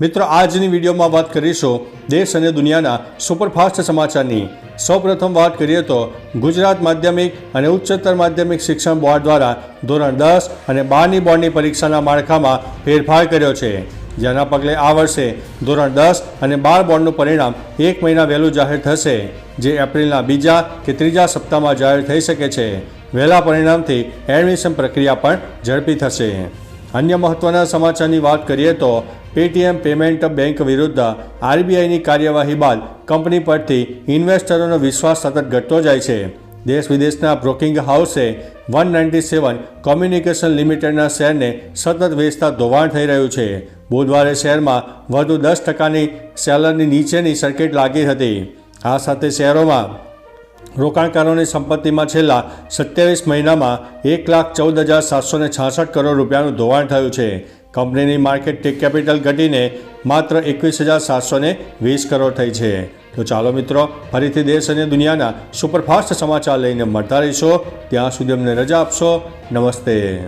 મિત્રો, આજની વિડીયોમાં વાત કરીશું દેશ અને દુનિયાના સુપરફાસ્ટ સમાચારની. સૌપ્રથમ વાત કરીએ તો ગુજરાત માધ્યમિક અને ઉચ્ચતર માધ્યમિક શિક્ષણ બોર્ડ દ્વારા ધોરણ દસ અને બારની બોર્ડની પરીક્ષાના માળખામાં ફેરફાર કર્યો છે. જેના પગલે આ વર્ષે ધોરણ દસ અને બાર બોર્ડનું પરિણામ એક મહિના વહેલું જાહેર થશે, જે એપ્રિલના બીજા કે ત્રીજા સપ્તાહમાં જાહેર થઈ શકે છે. વહેલા પરિણામથી એડમિશન પ્રક્રિયા પણ ઝડપી થશે. અન્ય મહત્વના સમાચારની વાત કરીએ તો પેટીએમ પેમેન્ટ બેંક વિરુદ્ધ આરબીઆઈની કાર્યવાહી બાદ કંપની પરથી ઇન્વેસ્ટરોનો વિશ્વાસ સતત ઘટતો જાય છે. દેશ વિદેશના બ્રોકિંગ હાઉસે વન નાઇન્ટી સેવન કોમ્યુનિકેશન લિમિટેડના શેરને સતત વેચતા ધોવાણ થઈ રહ્યું છે. બુધવારે શેરમાં વધુ દસ ટકાની સેલરની નીચેની સર્કિટ લાગી હતી. આ સાથે શેરોમાં રોકાણકારોની સંપત્તિમાં છેલ્લા સત્યાવીસ મહિનામાં એક લાખ ચૌદ હજાર સાતસો ને છાસઠ કરોડ રૂપિયાનું ધોવાણ થયું છે. કંપનીની માર્કેટ ટેક કેપિટલ ઘટીને માત્ર એકવીસ હજાર સાતસો ને વીસ કરોડ થઈ છે. તો ચાલો મિત્રો, ફરીથી દેશ અને દુનિયાના સુપરફાસ્ટ સમાચાર લઈને મળતા રહીશો. ત્યાં સુધી અમને રજા આપશો. નમસ્તે.